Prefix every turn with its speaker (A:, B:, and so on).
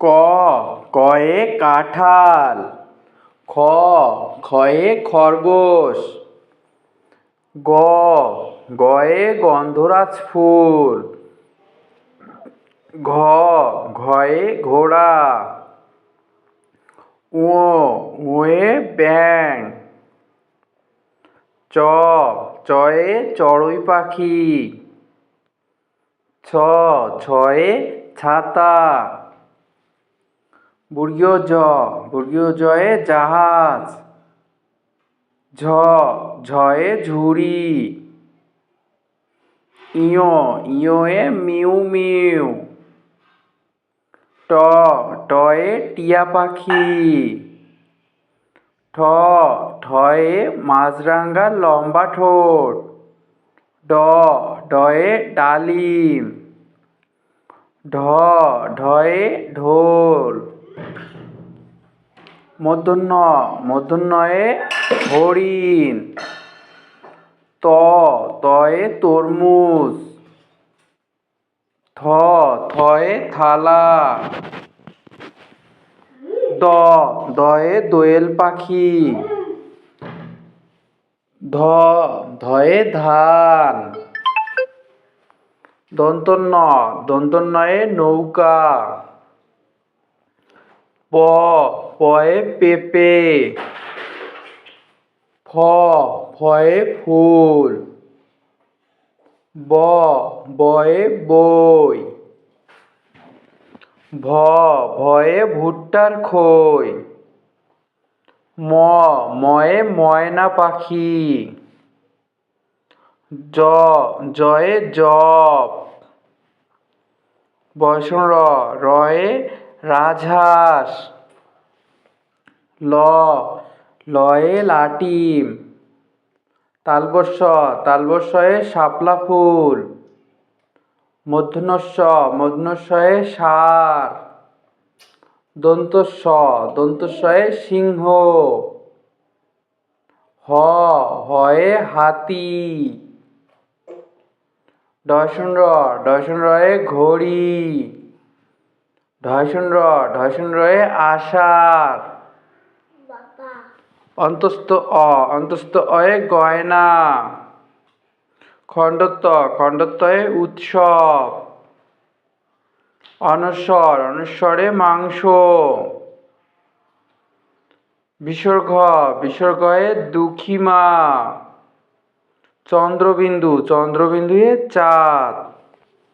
A: ক, কয়ে কাঁঠাল, খ খয়ে খরগোশ, গ, গয়ে গন্ধরাজ ফুল, ঘ, ঘয়ে ঘোড়া, ঙ, ঙয়ে ব্যাং চ, চয়ে চড়ুই পাখি, ছ, ছয়ে ছাতা। বর্গীয় জ বর্গীয় জয়ে জাহাজ, ঝ, ঝয়ে ঝুড়ি। ইয়, ইয়োয়ে মিউ মিউ। ট, টয়ে টিয়া পাখি। ঠ, ঠয়ে মাছরাঙার লম্বা ঠোঁট। ড, ডয়ে ডালিম। ঢ, ঢয়ে ঢোল। মূর্ধন্য মূর্ধন্যয়ে হরিণ, ত, তয়ে তরমুজ, থ, থয়ে থালা, দ, দয়ে দোয়েল পাখি, ধ, ধয়ে ধান দন্তন্য দন্তন্যয়ে নৌকা। প, পয়ে পেঁপে। ফ, ফয়ে ফুল। ব, বয়ে বই। ভ, ভয়ে ভুট্টার খই। ম, ময়ে ময়না পাখি। জ, জয়ে জব বয়সন র, রয়ে রাজহাঁস ল লয়ে লাটিম তালবস্য তালবস্যয়ে শাপলা ফুল মূর্ধন্যস্ব মূর্ধন্যস্বয়ে সার দন্তস্ব দন্তস্বয়ে সিংহ হ হয়ে হাতি ডয়সন র ডয়সন রয়ে ঘড়ি ঢয়সন র ঢয়সন রয়ে আষাঢ় অন্তস্থ অ অন্তস্থ অয়ে গয়না। খণ্ডত্ব খণ্ডত্বয়ে উৎসব। অনস্বর অনস্বরে মাংস। বিসর্গ বিসর্গয়ে চন্দ্রবিন্দু চন্দ্রবিন্দুয়ে চাঁদ।